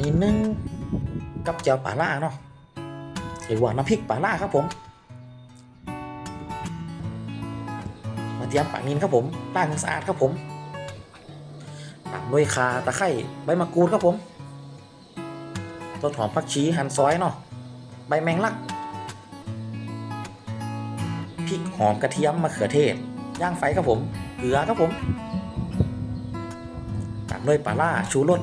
นี้นึ่งกับแจ่วป่าล่าเนาะหรือว่าน้ำพริกป่าล่าครับผม มาเตรียมปากนินครับผมล้างสะอาดครับผมตามด้วยข่าตะไคร้ใบมะกรูดครับผมต้นหอมผักชีหั่นซอยเนาะใบแมงลักพริกหอมกระเทียมมะเขือเทศย่างไฟครับผม เกลือครับผมตามด้วยปลาล่าชูรส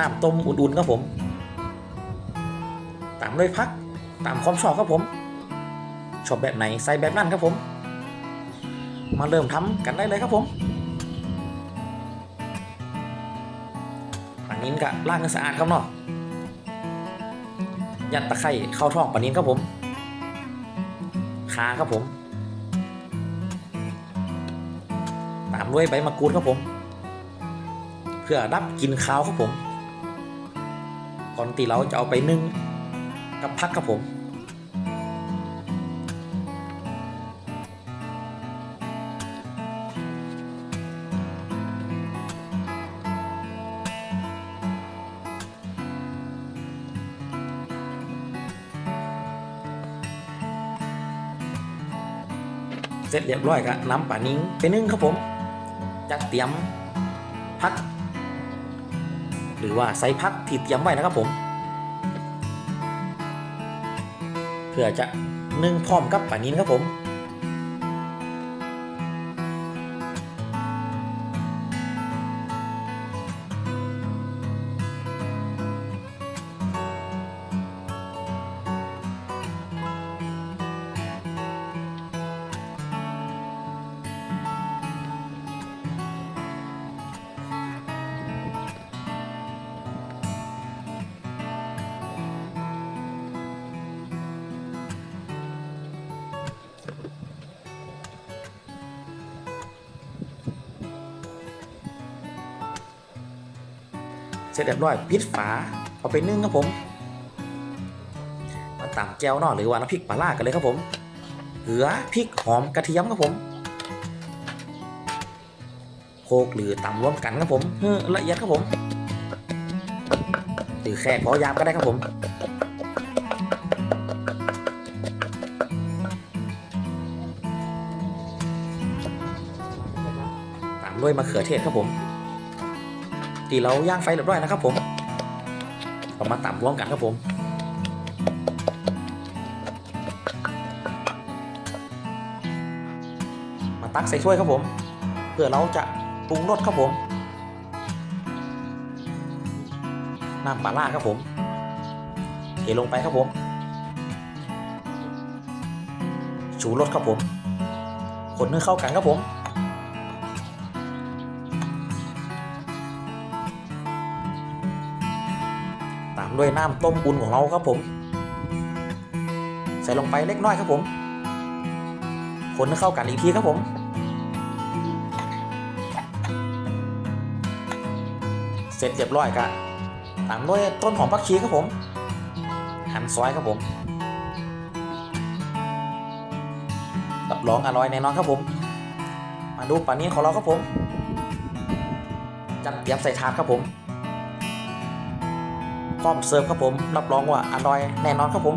น้ำต้มอุ่นๆครับผม ตามด้วยพัก ตามความชอบครับผม ชอบแบบไหนใส่แบบนั้นครับผม มาเริ่มทำกันได้เลยครับผมปลานิ้นกะล้างสะอาดครับเนาะยัดตะไคร่เข้าท้องปลานิ้นครับผมขาครับผม ตามด้วยใบมะกรูดครับผม เพื่อดับกลินคาวครับผม อนตีเราจะเอาไปนึ่งกับพักครับผมเสร็จเรียบร้อยก็นำป่านิ้งไปนึ่งครับผมจัดเตรียมพัก หรือว่าไซพักที่เตรียมไว้นะครับผม เพื่อจะนึ่งพร้อมกับป่านิ้นครับผม เสร็จเรียบร้อยปิดฝาเอาไปนึ่งครับผม มาตำแก้วนาะหรือว่าน้ำพริกปลาล่ากันเลยครับผมเกลือพริกหอมกระเทียมครับผมโคกหรือตำรวมกันครับผมเฮ้อละเอียดครับผมหรือแค่พอยามก็ได้ครับผมตามด้วยมะเขือเทศครับผม ที่เราย่างไฟเรียบร้อยนะครับผมเรามาตำรวมกันครับผมมาตักใส่ถ้วยครับผม เพื่อเราจะปรุงรสครับผมน้ำปลาล่าครับผมเทลงไปครับผม ชูรสครับผมคนให้เข้ากันครับผม ด้วยน้ำต้มอุ่นของเราครับผม ใส่ลงไปเล็กน้อยครับผม คนให้เข้ากันอีกทีครับผม เสร็จเรียบร้อยกะตามด้วยต้นหอมผักชีครับผม หั่นซอยครับผมรับรองอร่อยแน่นอนครับผม มาดูปลานี้ของเราครับผม จัดเตรียมใส่ถาดครับผม พร้อมเสิร์ฟครับผม รับรองว่าอร่อยแน่นอนครับผม